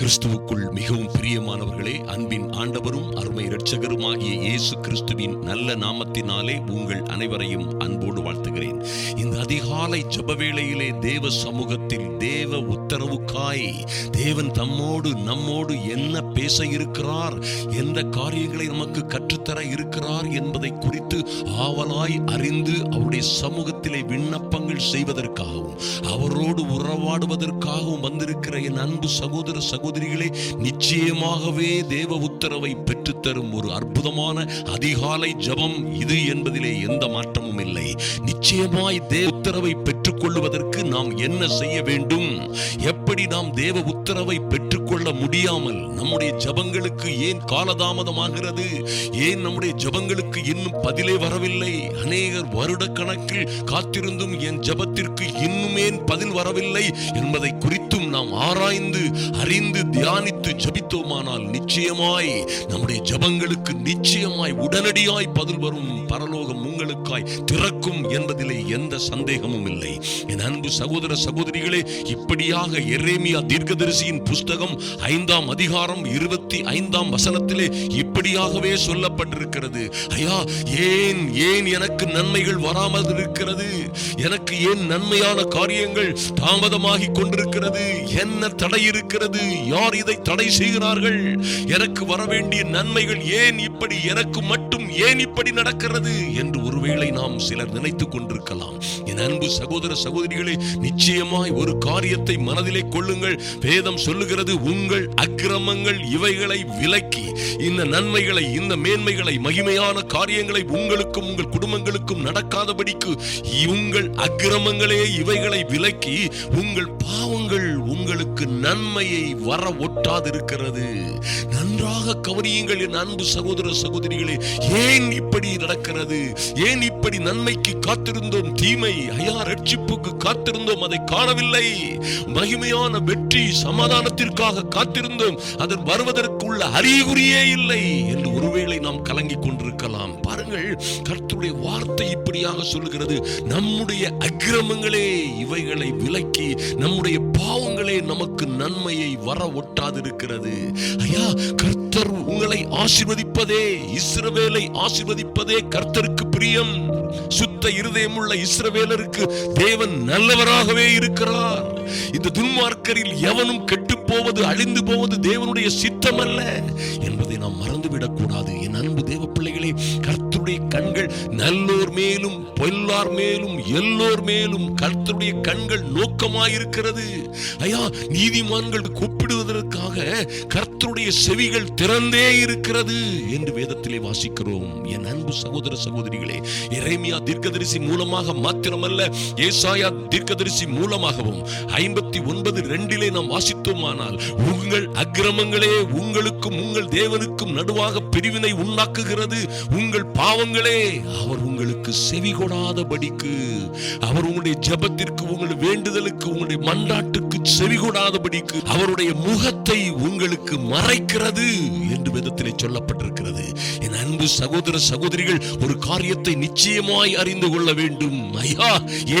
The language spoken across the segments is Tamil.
கிறிஸ்துவுக்குள் மிகவும் பிரியமானவர்களே அன்பின் ஆண்டவரும் அருமை இரட்சகருமாகிய இயேசு கிறிஸ்துவின் நல்ல நாமத்தினாலே உங்கள் அனைவரையும் அன்போடு வாழ்த்துகிறேன். இந்த அதிகாலை ஜபவேளையிலே தேவ சமூகத்தில் தேவ உத்தரவுக்காய் தேவன் தம்மோடு நம்மோடு என்ன பேச இருக்கிறார் எந்த காரியங்களை நமக்கு கற்றுத்தர இருக்கிறார் என்பதை குறித்து ஆவலாய் அறிந்து அவருடைய சமூகத்திலே விண்ணப்பங்கள் செய்வதற்காகவும் அவரோடு உறவாடுவதற்காகவும் வந்திருக்கிற என் அன்பு சகோதர சகோதரிகளே நிச்சயமாகவே தேவ உத்தரவை பெற்றுத்தரும் ஒரு அற்புதமான அதிகாலை ஜெபம் இது என்பதிலே எந்த மாற்றமும் இல்லை. நிச்சயமாய் தேவ உத்தரவை பெற்று பெற்றுக்கொள்வதற்கு நாம் என்ன செய்ய வேண்டும்? எப்படி நாம் தேவ உத்தரவை பெற்றுக்கொள்ள முடியாமல் நம்முடைய ஜபங்களுக்கு ஏன் காலதாமதமாகிறது? ஏன் நம்முடைய ஜபங்களுக்கு இன்னும் பதிலே வரவில்லை? அநேகர் வருட கணக்கில் காத்திருந்தும் என் ஜபத்திற்கு இன்னும் ஏன் பதில் வரவில்லை? என்பதை குறித்தும் நாம் ஆராய்ந்து அறிந்து தியானி தியானித்து ஜபித்தோமானால் நிச்சயமாய் நம்முடைய ஜபங்களுக்கு நிச்சயமாய் உடனடியாய் பதில் வரும் பரலோகம் உங்களுக்காய் திறக்கும் என்பதிலே எந்த சந்தேகமும் இல்லை. என் அன்பு சகோதர சகோதரிகளே இப்படியாக எரேமியா தீர்க்கதரிசியின் புஸ்தகம் ஐந்தாம் அதிகாரம் இருபத்தி ஐந்தாம் வசனத்திலே இப்படியாகவே சொல்லப்பட்டிருக்கிறது. ஐயா ஏன் ஏன் எனக்கு நன்மைகள் வராமல் இருக்கிறது? எனக்கு ஏன் நன்மையான காரியங்கள் தாமதமாகி கொண்டிருக்கிறது? என்ன தடை இருக்கிறது? யார் இதை தடை செய்கிறார்கள். எனக்கு வர வேண்டிய நன்மைகள் ஏன் இப்படி எனக்கு மட்டும் ஏன் இப்படி நடக்கிறது என்று ஒருவேளை நாம் சிலர் நினைத்துக் கொண்டிருக்கலாம். என் அன்பு சகோதர சகோதரிகளே நிச்சயமாய் ஒரு காரியத்தை மனதிலே கொள்ளுங்கள். வேதம் சொல்லுகிறது உங்கள் அக்கிரமங்கள் இவைகளை விலக்கி இந்த நன்மைகளை இந்த மேன்மைகளை மகிமையான காரியங்களை உங்களுக்கும் உங்கள் குடும்பங்களுக்கும் நடக்காதபடிக்கு உங்கள் அக்கிரமங்களே இவைகளை விலக்கி உங்கள் பாவங்கள் உங்களுக்கு நன்மையை வர ஒட்டாதிருக்கிறது. நன்றாக கவனியுங்கள் என் அன்பு சகோதர சகோதரிகளே ஏன் இப்படி நடக்கிறது? ஏன் இப்படி நன்மைக்கு காத்திருந்தோம்? தீமை ஐயா ரட்சிப்புக்கு காத்திருந்தோம் அதை காணவில்லை. மகிமையான வெற்றி சமாதானத்திற்காக காத்திருந்தோம் அதன் வருவதற்குள்ள அறிகுறியே இல்லை என்று ஒருவேளை நாம் கலங்கிக் கொண்டிருக்கலாம். பாருங்கள் கர்த்தருடைய வார்த்தை இப்படியாக சொல்லுகிறது. நம்முடைய அக்கிரமங்களே இவைகளை விலக்கி நம்முடைய பாவங்களே நமக்கு நன்மையை வர ஒட்டாதிருக்கிறது. ஐயா கர்த்தர் உங்களை ஆசிர்வதிப்பதே இஸ்ரவேலை ஆசிர்வதிப்பதே கர்த்தருக்கு பிரியம். சுத்த இருதயமுள்ள இஸ்ரவேலருக்கு தேவன் நல்லவராகவே இருக்கிறார். இந்த துன்மார்க்கரில் எவனும் கெட்டு போவது அழிந்து போவது தேவனுடைய சித்தம் அல்ல என்பதை நாம் மறந்துவிடக் கூடாது என் அன்பு தேவ பிள்ளைகளே கர்த்த கண்கள் நல்லோர் மேலும் பொல்லார் மேலும் எல்லோர் மேலும் கர்த்தருடைய கண்கள் நோக்கமாயிருக்கிறது. ஐயா நீதிமான்கள் கூப்பிடுவதற்காக கர்த்தருடைய செவிகள் திறந்தே இருக்கிறது என்று வேதத்திலே வாசிக்கிறோம். என் அன்பு சகோதர சகோதரிகளே இறைமையா தீர்க்கதரிசி மூலமாக மாத்திரமல்ல ஏசாயா தீர்க்கதரிசி மூலமாகவும் ஐம்பத்தி ஒன்பது ரெண்டிலே நாம் வாசித்தோமானால் உங்கள் அக்கிரமங்களே உங்களுக்கும் உங்கள் தேவனுக்கும் நடுவாக பிரிவினை உண்டாக்குகிறது. உங்கள் பாவங்களே அவர் உங்களுக்கு செவி கொடாதபடிக்கு அவர் உங்களுடைய ஜெபத்திற்கு உங்களுடைய வேண்டுதலுக்கு உங்களுடைய மன்றாட்டுக்கு செவி கொடாதபடிக்கு அவருடைய முகத்தை உங்களுக்கு மறைக்கிறது என்று விதத்திலே சொல்லப்பட்டிருக்கிறது. அன்பு சகோதர சகோதரிகள் ஒரு காரியத்தை நிச்சயமாய் அறிந்து கொள்ள வேண்டும். ஐயா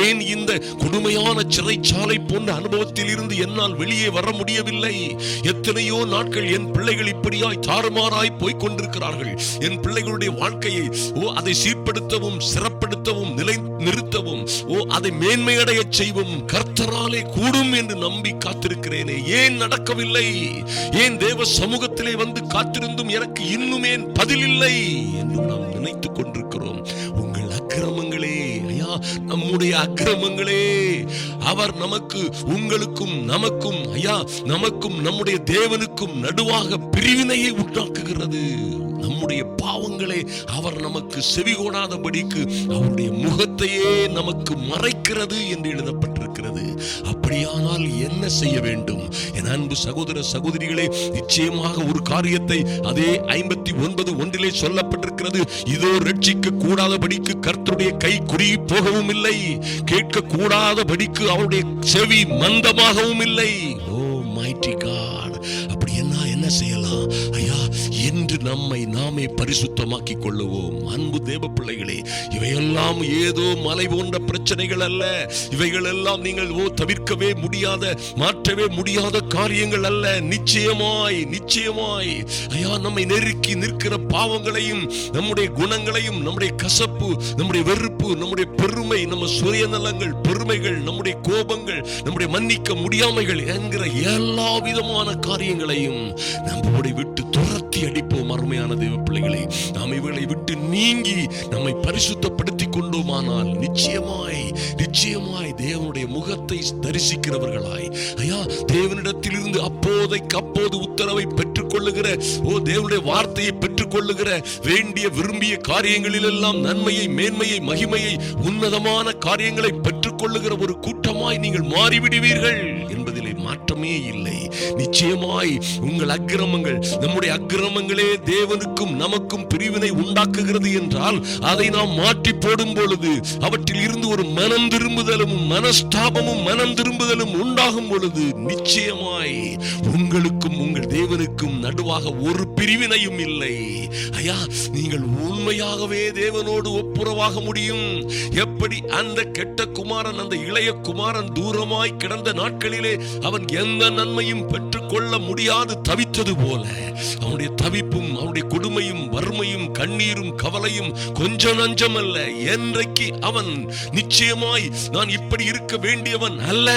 ஏன் இந்த கொடுமையான சிறைச்சாலை போன்ற அனுபவத்தில் இருந்து என்னால் வெளியே வர முடியவில்லை? எத்தனையோ நாட்கள் என் பிள்ளைகள் இப்படியாய் தாறுமாறாய் போய்க் கொண்டிருக்கிறார்கள் என் பிள்ளைகளுடைய வாழ்க்கையை ஓ அதை சீர்படுத்தவும் சிறப்படுத்தவும் நிலை நிறுத்தவும் ஓ அதை மேன்மையடைய செய்வோம் கர்த்தராலே கூடும் என்று நம்பி காத்திருக்கிறேனே. ஏன் நடக்கவில்லை? ஏன் தேவ சமூகத்திலே வந்து காத்திருந்தும் எனக்கு இன்னும் ஏன் பதில் இல்லை என்று நாம் நினைத்துக் கொண்டிருக்கிறோம். உங்கள் அக்கிரமங்களே ஐயா நம்முடைய அக்கிரமங்களே. அவர் நமக்கு உங்களுக்கும் நமக்கும் ஐயா நமக்கும் நம்முடைய தேவனுக்கும் நடுவாக பிரிவினையை உண்டாக்குகிறது. நம்முடைய பாவங்களே அவர் நமக்கு செவிகோடாதபடிக்கு அவருடைய முகத்தையே நமக்கு மறைக்கிறது என்று எழுதப்பட்டிருக்கிறது. அப்படியானால் என்ன செய்ய வேண்டும்? என் அன்பு சகோதர சகோதரிகளே நிச்சயமாக ஒரு காரியத்தை அதே ஐம்பத்தி ஒன்பது ஒன்றிலே சொல்லப்பட்டிருக்கிறது. இதோ ரட்சிக்க கூடாதபடிக்கு கர்த்தருடைய கை குறுகி போகவும் இல்லை கேட்க கூடாதபடிக்கு அவருடைய செவி மந்தமாகவும் இல்லை ஓ மைட்டி காட் அப்படி என்ன என்ன செய்யலாம்? ஐயா என்று நம்மை நாமே பரிசுத்தமாக்கிக் கொள்ளுவோம். அன்பு தேவ பிள்ளைகளே இவையெல்லாம் ஏதோ மலை போன்ற பிரச்சனைகள் அல்ல. இவைகள் எல்லாம் நீங்கள் ஓ தவிர்க்கவே முடியாத மாற்றவே முடியாத காரியங்கள் அல்ல. நிச்சயமாய் நிச்சயமாய். ஐயா நம்மை நெருக்கி நிற்கிற பாவங்களையும் நம்முடைய குணங்களையும் நம்முடைய கசப்பு நம்முடைய வெறுப்பு நம்முடைய பெருமை நம்ம சுயநலங்கள் பெருமைகள் நம்முடைய கோபங்கள் நம்முடைய மன்னிக்க முடியாமைகள் என்கிற எல்லா விதமான காரியங்களையும் நம்முடைய விட்டு துரத்தி அடிப்போம் அருமையான தேவ பிள்ளைகளை. நாம் இவர்களை விட்டு நீங்கி நம்மை பரிசுத்தப்படுத்தி கொண்டோமானால் நிச்சயமாய் நிச்சயமாய் தேவனுடைய முகத்தை தரிசிக்கிறவர்களாய். ஐயா தேவனிடத்திலிருந்து அப்போதைக்கு அப்போது உத்தரவை பெற்றுக்கொள்ளுகிற ஓ தேவனுடைய வார்த்தையை பெற்றுக்கொள்ளுகிற வேண்டிய விரும்பிய காரியங்களில் எல்லாம் நன்மையை மேன்மையை மகிமையை உன்னதமான காரியங்களை பெற்றுக்கொள்ளுகிற ஒரு கூட்டமாய் நீங்கள் மாறிவிடுவீர்கள் என்பதில் மாற்றமே இல்லை. நிச்சயமாய் உங்கள் அக்கிரமங்கள் நம்முடைய அக்கிரமங்களே தேவனுக்கும் நமக்கும் பிரிவினை உண்டாக்குகிறது என்றால் அதை நாம் மாற்றி போடும் பொழுது அவற்றில் இருந்து ஒரு மனம் திரும்புதலும் மனஸ்தாபமும் மனம் திரும்புதலும் உண்டாகும் பொழுது நிச்சயமாய் உங்களுக்கும் உங்கள் தேவனுக்கும் நடுவாக ஒரு பிரிவினையும் இல்லை. ஐயா நீங்கள் உண்மையாகவே தேவனோடு ஒப்புரவாக முடியும். எப்படி அந்த கெட்ட குமாரன் அந்த இளைய குமாரன் தூரமாய் கிடந்த நாட்களிலே அவர் அவன் எந்த நன்மையும் பெற்றுக்கொள்ள முடியாது தவித்தது போல. அவனுடைய தவிப்பும் அவனுடைய கொடுமையும் வறுமையும் கண்ணீரும் கவலையும் கொஞ்சம் நஞ்சம் அல்ல என்றைக்கு அவன் நிச்சயமாய் நான் இப்படி இருக்க வேண்டியவன் அல்ல.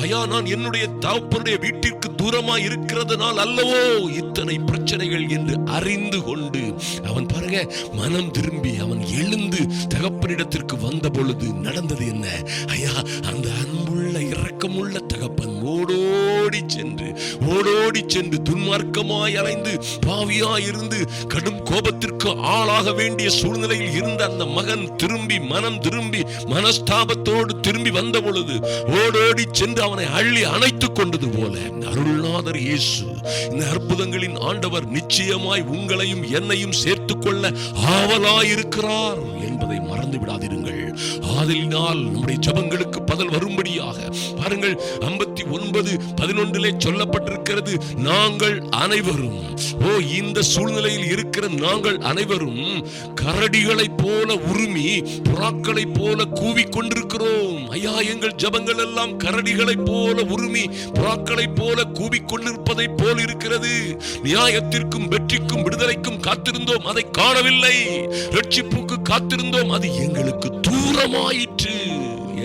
ஐயா நான் என்னுடைய தகப்பனுடைய வீட்டிற்கு தூரமாய் இருக்கிறதுனால் அல்லவோ இத்தனை பிரச்சனைகள் என்று அறிந்து கொண்டு அவன் பாருங்க மனம் திரும்பி அவன் எழுந்து தகப்பனிடத்திற்கு வந்த பொழுது நடந்தது என்ன? ஐயா அந்த அன்புள்ள இரக்கமுள்ள தகப்பன் ஓடோடி சென்று ஓடோடி சென்று துன்மார்க்கமாய் அலைந்து பாவியாய் இருந்து கடும் கோபத்திற்கு ஆளாக வேண்டிய சூழ்நிலையில் இருந்த அந்த மகன் திரும்பி மனம் திரும்பி மனஸ்தாபத்தோடு திரும்பி வந்த பொழுது ஓடோடி சென்று அவனை அள்ளி அணைத்துக் கொண்டது போல அருள்நாதர் இயேசு இந்த அற்புதங்களின் ஆண்டவர் நிச்சயமாய் உங்களையும் என்னையும் சேர்த்துக் கொள்ள என்பதை மறந்து விடாதிருங்கள். ஆதலினால் நம்முடைய ஜபங்களுக்கு பதில் வரும்படியாக பாருங்கள் ஐம்பத்தி ஒன்பது பதினொன்றிலே சொல்லப்பட்டிருக்கிறது நாங்கள் அனைவரும் ஓ இந்த சூழ்நிலையில் இருக்கிற நாங்கள் அனைவரும் கரடிகளைப் போல உருமி புறாக்களைப் போல கூவிக்கொண்டிருக்கிறோம். ஐயா எங்கள் ஜபங்கள் எல்லாம் கரடிகளைப் போல உருமி புறாக்களைப் போல கூவிக்கொண்டிருப்பதை கொண்டிருப்பதைப் போல் இருக்கிறது. நியாயத்திற்கும் வெற்றிக்கும் விடுதலைக்கும் காத்திருந்தோம் அதை காணவில்லை. ரட்சிப்புக்கு காத்திருந்தோம் அது எங்களுக்கு தூரமாயிற்று.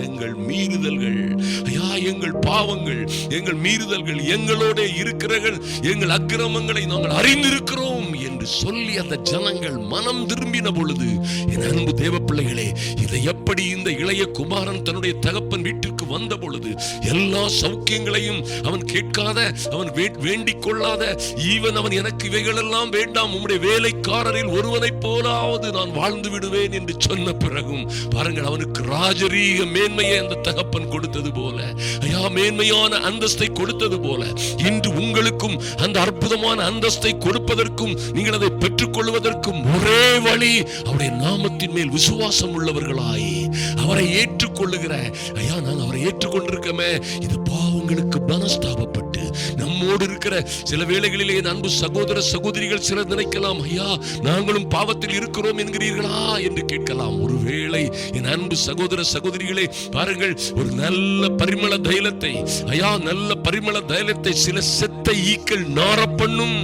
எங்கள் மீறுதல்கள் ஐயா எங்கள் பாவங்கள் எங்கள் மீறுதல்கள் எங்களோட இருக்கிறர்கள் எங்கள் அக்கிரமங்களை நாங்கள் அறிந்திருக்கிறோம். என்று சொல்லி அந்த ஜனங்கள் மனம் திரும்பின பொழுது என் அன்பு தேவ பிள்ளைகளே இதை எப்படி இந்த இளைய குமாரன் தன்னுடைய தகப்பன் வீட்டிற்கு வந்த பொழுது எல்லா சௌக்கியங்களையும் அவன் கேட்காத அவன் வேண்டிக் கொள்ளாத ஈவன் அவன் எனக்கு இவைகளெல்லாம் வேண்டாம் உம்முடைய வேலைக்காரரில் ஒருவனைப் போலாவது நான் வாழ்ந்து விடுவேன் என்று சொன்ன பிறகும் பாருங்கள் அவனுக்கு ராஜரீக மேன்மையை அந்த தகப்பன் கொடுத்தது போல ஐயா மேன்மையான அந்தஸ்தை கொடுத்தது போல இன்று உங்களுக்கும் அந்த அற்புதமான அந்தஸ்தை கொடுப்பதற்கும் நீங்கள் அதை பெற்றுக் கொள்வதற்கும் ஒரே வழி அவருடைய நாமத்தின் மேல் விசுவாசம் உள்ளவர்களாய் அவரை ஏற்றுக்கொள்ளுகிற. ஐயா நான் அவரை ஏற்றுக்கொண்டிருக்கமே. இது பாவங்களுக்கு மனஸ்தாபப்பட்டு நம்மோடு இருக்கிற சில வேளைகளிலே அன்பு சகோதர சகோதரிகள் சிலர் நினைக்கலாம் ஐயா நாங்களும் பாவத்தில் இருக்கிறோம் என்கிறீர்களா? என்று கேட்கலாம். ஒருவேளை என் அன்பு சகோதர சகோதரிகளே பாருங்கள் ஒரு நல்ல பரிமள தைலத்தை ஐயா நல்ல பரிமள தைலத்தை சில செத்த ஈக்கள் நார பண்ணும்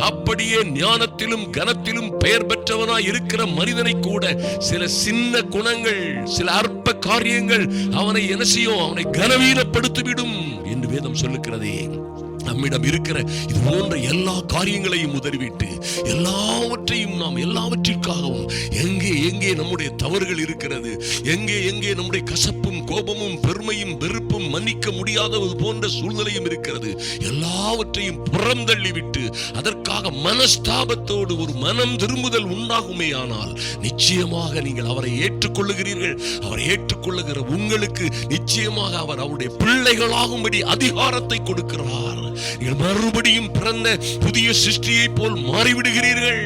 அப்படியே ஞானத்திலும் கனத்திலும் பெயர் பெற்றவனாய் இருக்கிற மனிதனை கூட சில சின்ன குணங்கள் சில அற்ப காரியங்கள் அவனை என்ன செய்யும்? அவனை கனவீனப்படுத்திவிடும் என்று வேதம் சொல்லுகிறதே. நம்மிடம் இருக்கிற இது போன்ற எல்லா காரியங்களையும் உதறிவிட்டு எல்லாவற்றையும் நாம் எல்லாவற்றிற்காகவும் எங்கே எங்கே நம்முடைய தவறுகள் இருக்கிறது எங்கே எங்கே நம்முடைய கசப்பும் கோபமும் பெருமையும் வெறுப்பும் மன்னிக்க முடியாதது போன்ற சூழ்நிலையும் இருக்கிறது. எல்லாவற்றையும் புறந்தள்ளிவிட்டு அதற்காக மனஸ்தாபத்தோடு ஒரு மனம் திரும்புதல் உண்டாகுமே ஆனால் நிச்சயமாக நீங்கள் அவரை ஏற்று ஏற்றுக்கொள்ளுகிறீர்கள். அவர் ஏற்றுக்கொள்ளுகிற உங்களுக்கு நிச்சயமாக அவர் அவருடைய பிள்ளைகளாகும்படி அதிகாரத்தை கொடுக்கிறார். நீங்கள் மறுபடியும் பிறந்த புதிய சிருஷ்டியை போல் மாறிவிடுகிறீர்கள்.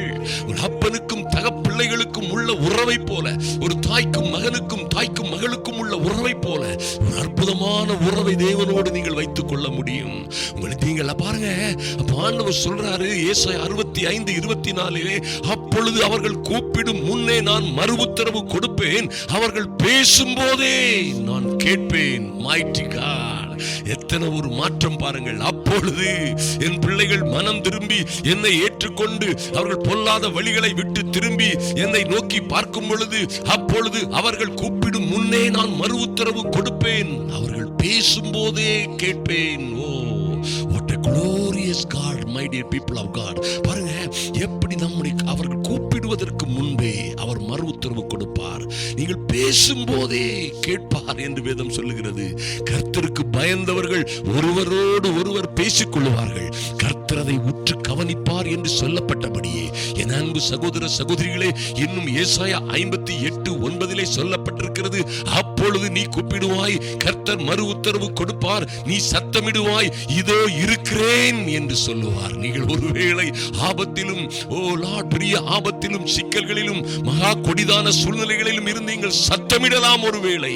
ஒரு அப்பனுக்கும் தகப்ப பிள்ளைகளுக்கும் உள்ள உறவை போல ஒரு தாய்க்கும் மகனுக்கும் தாய்க்கும் மகளுக்கும் உள்ள உறவை போல ஒரு அற்புதமான உறவை தேவனோடு நீங்கள் வைத்துக் கொள்ள முடியும். உங்களுக்கு நீங்கள் பாருங்க. அப்ப ஆண்டவர் சொல்றாரு ஏசாய் அறுபத்தி ஐந்து இருபத்தி நாலிலே அப்பொழுது அவர்கள் கூப்பிடும் முன்னே நான் மறு உத்தரவு கொடுப்பேன். அவர்கள் பேசும்போதே நான் கேட்பேன். மாய்டிகா எத்தனை ஒரு மாற்றம் பாருங்கள். அப்பொழுது என் பிள்ளைகள் மனம் திரும்பி என்னை ஏற்றுக்கொண்டு அவர்கள் பொல்லாத வழிகளை விட்டு திரும்பி என்னை நோக்கி பார்க்கும் பொழுது அப்பொழுது அவர்கள் கூப்பிடும் முன்னே நான் மறு உத்தரவு கொடுப்பேன். அவர்கள் பேசும்போதே கேட்பேன். Oh what glorious God my dear people of God பாருங்க எப்படி நம்முடைய அவர்கள் கூப்பிடுவதற்கு முன்பே அவர் மறு உத்தரவு கொடுப்பார். நீங்கள் பேசும் போதே கேட்பார் என்று வேதம் சொல்லுகிறது. கர்த்தருக்கு பயந்தவர்கள் ஒருவரோடு ஒருவர் பேசிக் கொள்வார்கள் கர்த்தரதை உற்று கவனிப்பார் என்று சொல்லப்பட்டபடியே என் அன்பு சகோதர சகோதரிகளே இன்னும் ஏசாய ஐம்பத்தி எட்டு ஒன்பதிலே சொல்லப்பட்டிருக்கிறது அப்பொழுது நீ கூப்பிடுவாய். கர்த்தர் மறு உத்தரவு கொடுப்பார். நீ சத்தமிடுவாய். இதோ இருக்கிறேன் என்று சொல்லுவார். நீங்கள் ஒருவேளை ஆபத்திலும் ஓ லார்ட் பெரிய ஆபத்திலும் சிக்கல்களிலும் மகா கொடிதான சூழ்நிலைகளிலும் இருந்து நீங்கள் சத்தமிடலாம் ஒருவேளை.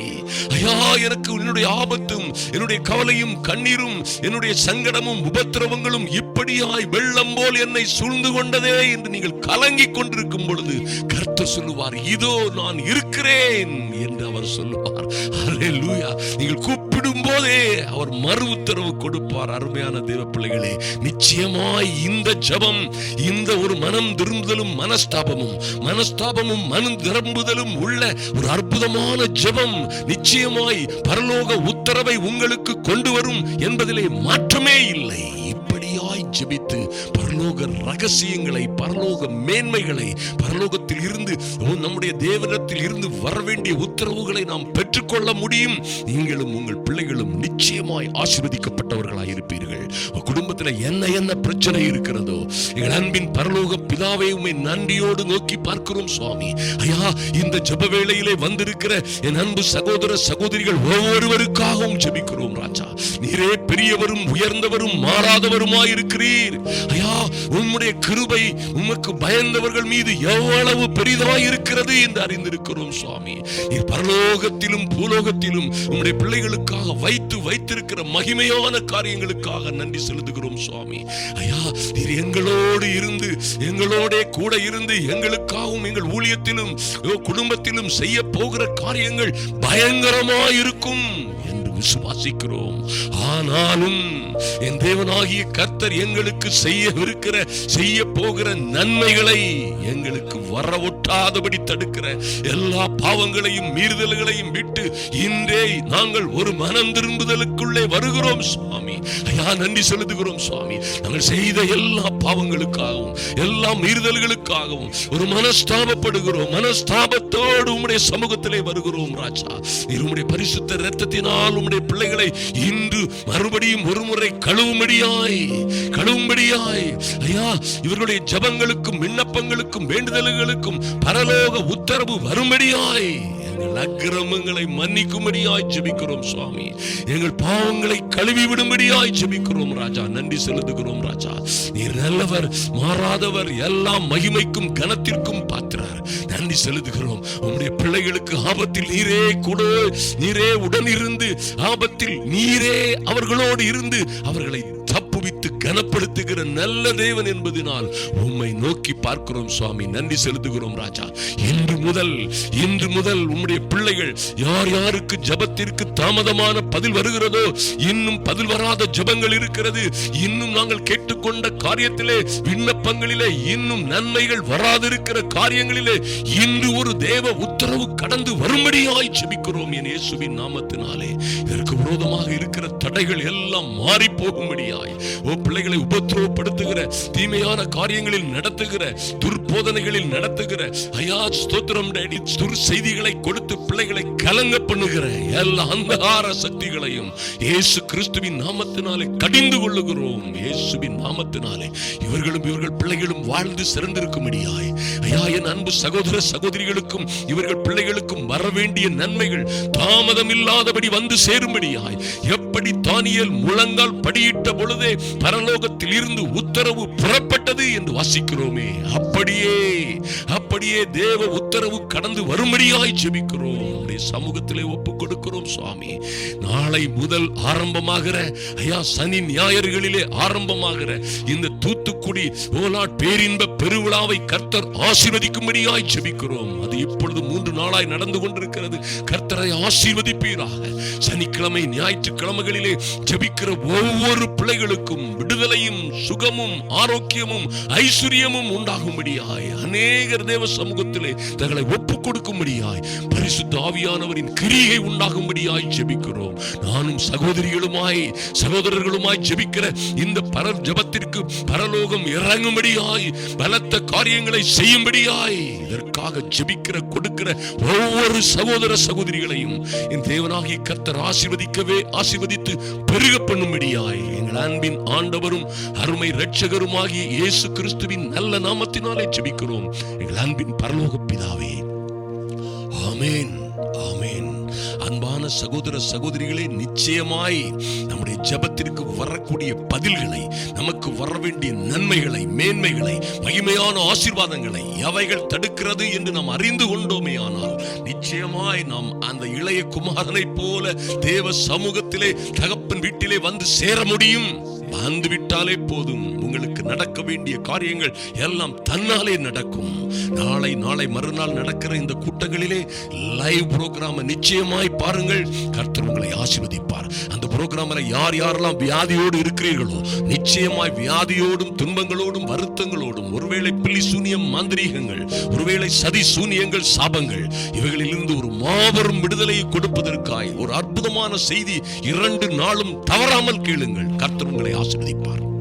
ஐயா எனக்கு என்னுடைய ஆபத்தும் என்னுடைய கவலையும் கண்ணீரும் என்னுடைய சங்கடமும் உபத்திரவங்களும் இப்படியாய் வெள்ளம் போல் என்னை சூழ்ந்து கொண்டதே என்று நீங்கள் கலங்கிக் கொண்டிருக்கும் பொழுது கர்த்தர் சொல்லுவார் இதோ நான் இருக்கிறேன் என்று அவர் சொல்லுவார். அல்லேலூயா நீங்கள் கூப்பிடும் போதே அவர் மறு உத்தரவு கொடுப்பார். அருமையான தெய்வ பிள்ளைகளே நிச்சயமாய் இந்த ஜெபம் இந்த ஒரு மனம் திரும்புதலும் மனஸ்தாபமும் மனஸ்தாபமும் மனம் திரும்புதலும் உள்ள ஒரு அற்புதமான ஜெபம் நிச்சயமாய் பரலோக உத்தரவை உங்களுக்கு கொண்டு வரும் என்பதிலே மாற்றமே இல்லை. இப்படியாய் ஜபித்து பரலோக பரலோக ரகசியங்களை பரலோக மேன்மைகளை பரலோகத்தில் இருந்து நம்முடைய தேவனத்தில் இருந்து வர வேண்டிய உத்தரவுகளை நாம் பெற்றுக்கொள்ள முடியும். நீங்களும் உங்கள் பிள்ளைகளும் நிச்சயமாய் ஆசீர்வதிக்கப்பட்டவர்களாய் இருப்பீர்கள். குடும்பத்தில் என்ன என்ன பிரச்சனை இருக்கிறதோ எங்கள் அன்பின் பரலோக பிதாவை உண்மை நன்றியோடு நோக்கி பார்க்கிறோம் சுவாமி. ஐயா இந்த ஜப வேளையிலே வந்திருக்கிற என் அன்பு சகோதர சகோதரிகள் ஒவ்வொருவருக்காகவும் ஜபிக்கிறோம் ராஜா. நீரே பெரியவரும் உயர்ந்தவரும் மாறாதவருமாய் இருக்கிறீர் ஐயா உம்முடைய கிருபை உமக்கு பயந்தவர்கள் மீது எவ்வளவு பெரிதாய் இருக்கிறது என்று அறிந்திருக்கிறோம் சுவாமி. பரலோகத்திலும் பூலோகத்திலும் உம்முடைய பிள்ளைகளுக்காக வைத்து வைத்திருக்கிற மகிமையான காரியங்களுக்காக நன்றி செலுத்துகிறோம் சுவாமி. ஐயா நீர் எங்களோடு இருந்து எங்களோட கூட இருந்து எங்களுக்காகவும் எங்கள் ஊழியத்திலும் குடும்பத்திலும் செய்ய போகிற காரியங்கள் பயங்கரமாயிருக்கும் என்று விசுவாசிக்கிறோம். ஆனாலும் என் தேவனாகிய கர்த்தர் எங்களுக்கு செய்யவிருக்கிற செய்ய போகிற நன்மைகளை எங்களுக்கு வர ஒட்டாதபடி தடுக்கிற எல்லா பாவங்களையும் மீறுதல்களையும் விட்டு இன்றே நாங்கள் ஒரு மனம் திரும்ப விடுதலுக்குள்ளே வருகிறோம் சுவாமி. ஐயா நன்றி செலுத்துகிறோம் சுவாமி. நாங்கள் செய்த எல்லா பாவங்களுக்காகவும் எல்லா மீறுதல்களுக்காகவும் ஒரு மனஸ்தாபப்படுகிறோம். மனஸ்தாபத்தோடு உம்முடைய சமூகத்திலே வருகிறோம் ராஜா. நீர் உம்முடைய பரிசுத்த இரத்தத்தினால் உம்முடைய பிள்ளைகளை இன்று மறுபடியும் ஒரு முறை கழுவும்படியாய் கழுவும்படியாய். ஐயா இவர்களுடைய ஜபங்களுக்கும் விண்ணப்பங்களுக்கும் வேண்டுதல்களுக்கும் பரலோக உத்தரவு வரும்படியாய். எங்கள் அக்கிரமங்களை மன்னிக்கும்படியாய் ஜெபிக்கிறோம் சுவாமி. எங்கள் பாவங்களை கழுவி விடும்படியாய் ஜெபிக்கிறோம் ராஜா. நன்றி செலுத்துகிறோம் ராஜா. நீர் நல்லவர் மாறாதவர் எல்லாம் மகிமைக்கும் கனத்திற்கும் பாத்திரார். நன்றி செலுத்துகிறோம். உம்முடைய பிள்ளைகளுக்கு ஆபத்தில் நீரே கொடு. நீரே உடன் இருந்து ஆபத்தில் நீரே அவர்களோடு இருந்து அவர்களை தப்புவித்து கனப்படுத்துகிற நல்ல தேவன் என்பதனால் உம்மை நோக்கி பார்க்கிறோம் சுவாமி. நன்றி செலுத்துகிறோம் ராஜா. இன்று முதல் இன்று முதல் உம்முடைய பிள்ளைகள் யார் யாருக்கு ஜபத்திற்கு தாமதமான பதில் வருகிறதோ இன்னும் பதில் வராத ஜபங்கள் இருக்கிறது. இன்னும் நாங்கள் கேட்டுக்கொண்ட காரியத்திலே விண்ணப்பங்களிலே இன்னும் நன்மைகள் வராதிருக்கிற காரியங்களிலே இன்று ஒரு தேவ உத்தரவு கடந்து வரும்படியாய் ஜெபிக்கிறோம் என் இயேசுவின் நாமத்தினாலே. விரோதமாக இருக்கிற தடைகள் எல்லாம் மாறி போகும்படியாய். ஓ பிள்ளைகளை உபத்திரவப்படுத்துகிற தீமையான காரியங்களில் நடத்துகிற துர்போதனைகளில் நடத்துகிற ஐயா ஸ்தோத்திரம் டேடி துர் செய்திகளை கொடுத்து பிள்ளைகளை கலங்க பண்ணுகிற எல்லா அந்தகார சக்திகளையும் இயேசு கிறிஸ்துவின் நாமத்தினாலே கடிந்து கொள்ளுகிறோம். இயேசுவின் நாமத்தினாலே இவர்களும் இவர்கள் பிள்ளைகளும் வாழ்ந்து சிறந்திருக்கும்படியாய். ஐயா என் அன்பு சகோதர சகோதரிகளுக்கும் இவர்கள் பிள்ளைகளுக்கும் வர வேண்டிய நன்மைகள் தாமதம் இல்லாதபடி வந்து சேரும்படி சேரும்படியாய் எப்படி தானியல் முழங்கால் படியிட்ட பொழுதே பரலோகத்தில் இருந்து உத்தரவு புறப்பட்டது என்று வாசிக்கிறோமே. அப்படியே அப்படியே தேவ உத்தரவு கடந்து வரும்படியாய் ஜெபிக்கிறோம். உம்முடைய சமூகத்திலே ஒப்பு கொடுக்கிறோம் சுவாமி. நாளை முதல் ஆரம்பமாகிற ஐயா சனி ஞாயிறுகளிலே ஆரம்பமாகிற இந்த தூத்துக்குடி ஓலாட் பேரின்ப பெருவிழாவை கர்த்தர் ஆசீர்வதிக்கும்படியாய் ஜெபிக்கிறோம். அது இப்பொழுது மூன்று நாளாய் நடந்து கொண்டிருக்கிறது. கர்த்தரை ஆசீர்வதிப்பீராக. சனிக்கிழமை ஞாயிற்றுக்கிழமைகளிலே ஜெபிக்கிற ஒவ்வொரு பிள்ளைகளுக்கும் விடுதலையும் சுகமும் ஆரோக்கியமும் ஐஸ்வர்யமும் உண்டாகும்படியாய். அநேகர் தேவ சமூகத்திலே தங்களை ஒப்புக் கொடுக்கும்படியாய் பரிசுத்த ஆவியானவரின் கிரியை உண்டாகும்படியாய் ஜெபிக்கிறோம். நானும் சகோதரிகளுமாய் சகோதரர்களுமாய் ஜெபிக்கிற இந்த பர ஜபத்திற்கு பரலோகம் இறங்கும்படியாய் பலத்த காரியங்களை செய்யும்படியாய் இதற்காக ஜெபிக்கிற கொடுக்கிற ஒவ்வொரு சகோதர சகோதரிகளையும் என் தேவனாகி கர்த்தர் ஆசிர்வதிக்கவே ஆசிர்வதித்து பெருக பண்ணும்படியாய் எங்கள் அன்பின் ஆண்டவரும் அருமை இரட்சகருமாகிய இயேசு கிறிஸ்துவின் நல்ல நாமத்தினாலே ஜெபிக்கிறோம். எங்கள் அன்பின் பரலோக பிதாவே. ஆமேன் ஆமேன். அன்பான சகோதர சகோதரிகளே நிச்சயமாய் நம்முடைய ஜெபத்திற்கு வரக்கூடிய பதில்களை நமக்கு வர வேண்டிய நன்மைகளை மேன்மைகளை மகிமையான ஆசீர்வாதங்களை எவைகள் தடுக்கிறது என்று நாம் அறிந்து கொண்டோமே ஆனால் நிச்சயமாய் நாம் அந்த இளைய குமாரனைப் போல தேவ சமூகத்திலே தகப்பன் வீட்டிலே வந்து சேர முடியும். வந்து விட்டாலே போதும். உங்களுக்கு நடக்க வேண்டிய காரியங்கள் எல்லாம் தன்னாலே நடக்கும். நாளை நாளை மறுநாள் நடக்கிற இந்த கூட்டங்களிலே லைவ் புரோகிராம நிச்சயமாய் பாருங்கள். கர்த்தர் உங்களை ஆசிர்வதிப்பார். புரோகிராமில் யார் யாரெல்லாம் வியாதியோடு இருக்கிறீர்களோ நிச்சயமாய் வியாதியோடும் துன்பங்களோடும் வருத்தங்களோடும் ஒருவேளை பிள்ளி சூனியம் மாந்திரீகங்கள் ஒருவேளை சதி சூனியங்கள் சாபங்கள் இவைகளிலிருந்து ஒரு மாபெரும் விடுதலையை கொடுப்பதற்காய் ஒரு அற்புதமான செய்தி இரண்டு நாளும் தவறாமல் கேளுங்கள். கர்த்தர் உங்களை ஆசீர்வதிப்பார்.